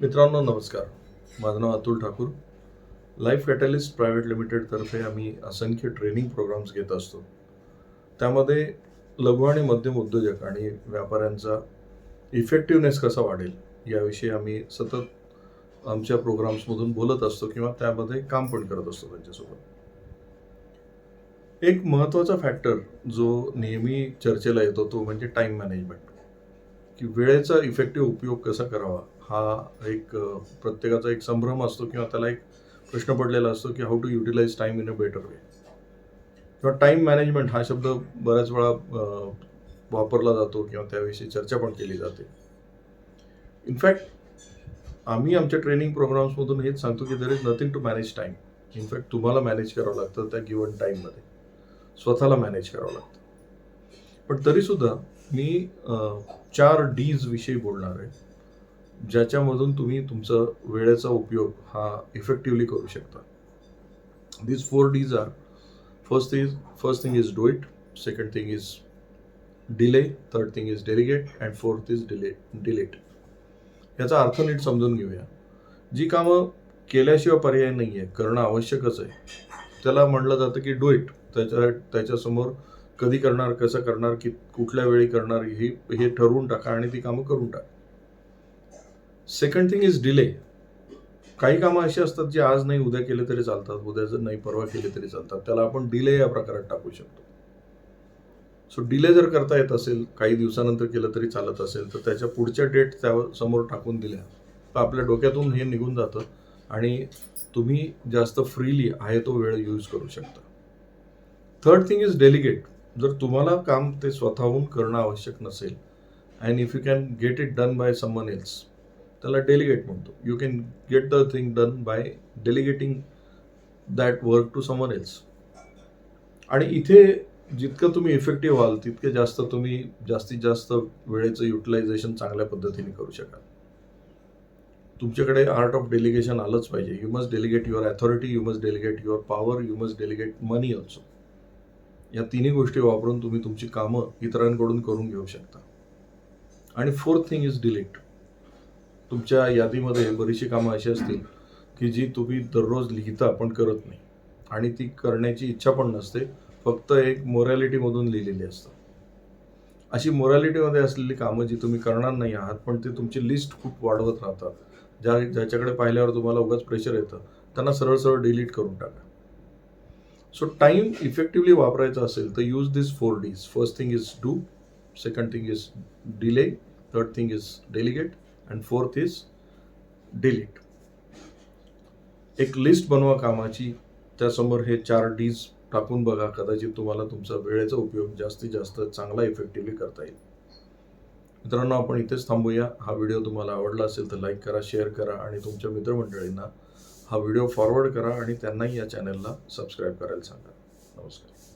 मित्रांनो नमस्कार. माझं नाव Atul Thakur. Life catalyst private लिमिटेडतर्फे आम्ही असंख्य ट्रेनिंग प्रोग्राम्स घेत असतो. त्यामध्ये लघु आणि मध्यम उद्योजक आणि व्यापाऱ्यांचा इफेक्टिव्हनेस कसा वाढेल याविषयी आम्ही सतत आमच्या प्रोग्राम्समधून बोलत असतो किंवा त्यामध्ये काम पण करत असतो त्यांच्यासोबत. एक महत्त्वाचा फॅक्टर जो नेहमी चर्चेला येतो तो म्हणजे टाईम मॅनेजमेंट की वेळेचा इफेक्टिव्ह उपयोग कसा करावा हा एक प्रत्येकाचा एक संभ्रम असतो किंवा त्याला एक प्रश्न पडलेला असतो की how to utilise time in a better way किंवा टाईम मॅनेजमेंट हा शब्द बऱ्याच वेळा वापरला जातो किंवा त्याविषयी चर्चा पण केली जाते. इनफॅक्ट आम्ही आमच्या ट्रेनिंग प्रोग्राम्समधून हेच सांगतो की there is nothing to manage time in fact तुम्हाला मॅनेज करावं लागतं त्या गिवन टाईममध्ये स्वतःला मॅनेज करावं लागतं. पण तरीसुद्धा मी चार डीज विषयी बोलणार आहे. ज्याच्यामधून तुम्ही तुमचा वेळेचा उपयोग हा इफेक्टिव्हली करू शकता. These four Ds are first is first thing is do it second thing is delay third thing is delegate and fourth is delay delete याचा अर्थ नीट समजून घेऊया. जी कामं केल्याशिवाय पर्याय नाही आहे करणं आवश्यकच आहे. त्याला म्हटलं जातं की डू इट त्याच्या त्याच्यासमोर कधी करणार कसं करणार की कुठल्या वेळी करणार हे हे ठरवून टाका आणि ती कामं करून टाका. सेकंड थिंग इज डिले काही कामं अशी असतात जी आज नाही उद्या केले तरी चालतात उद्या जर नाही परवा केले तरी चालतात. त्याला आपण डिले या प्रकारात टाकू शकतो. सो डिले जर करता येत असेल काही दिवसानंतर केलं तरी चालत असेल तर त्याच्या पुढच्या डेट त्या समोर टाकून दिल्या तर आपल्या डोक्यातून हे निघून जातं आणि तुम्ही जास्त फ्रीली आहे तो वेळ यूज करू शकता. थर्ड थिंग इज डेलिगेट जर तुम्हाला काम ते स्वतःहून करणं आवश्यक नसेल and if you can get it done by someone else त्याला डेलिगेट म्हणतो. You can get the thing done by delegating that work to someone else आणि इथे जितकं तुम्ही इफेक्टिव्ह व्हाल तितके जास्त तुम्ही जास्तीत जास्त वेळेचं युटिलायझेशन चांगल्या पद्धतीने करू शकाल. तुमच्याकडे आर्ट ऑफ डेलिगेशन आलंच पाहिजे. You must delegate your authority you must delegate your power you must delegate money also या तिन्ही गोष्टी वापरून तुम्ही तुमची कामं इतरांकडून करून घेऊ शकता. आणि फोर्थ थिंग इज डिलीट तुमच्या यादीमध्ये बरीचशी कामं अशी असतील की जी तुम्ही दररोज लिहिता पण करत नाही. आणि ती करण्याची इच्छा पण नसते फक्त एक मोरॅलिटीमधून लिहिलेली असतात अशी मोरॅलिटीमध्ये असलेली कामं जी तुम्ही करणार नाही आहात पण ते तुमची लिस्ट खूप वाढवत राहतात. ज्या ज्याच्याकडे पाहिल्यावर तुम्हाला उगाच प्रेशर येतं त्यांना सरळ सरळ डिलीट करून टाका. सो टाईम इफेक्टिव्हली वापरायचा असेल तर use this four Ds first thing is do second thing is delay third thing is delegate and fourth is delete एक लिस्ट बनवा कामाची. त्यासमोर हे चार डीज टाकून बघा. कदाचित तुम्हाला तुमचा वेळेचा उपयोग जास्तीत जास्त चांगला इफेक्टिव्हली करता येईल. मित्रांनो आपण इथेच थांबूया. हा व्हिडिओ तुम्हाला आवडला असेल तर लाईक करा शेअर करा आणि तुमच्या मित्रमंडळींना हा व्हिडिओ फॉरवर्ड करा आणि त्यांनाही या चॅनलला सबस्क्राईब करायला सांगा. नमस्कार.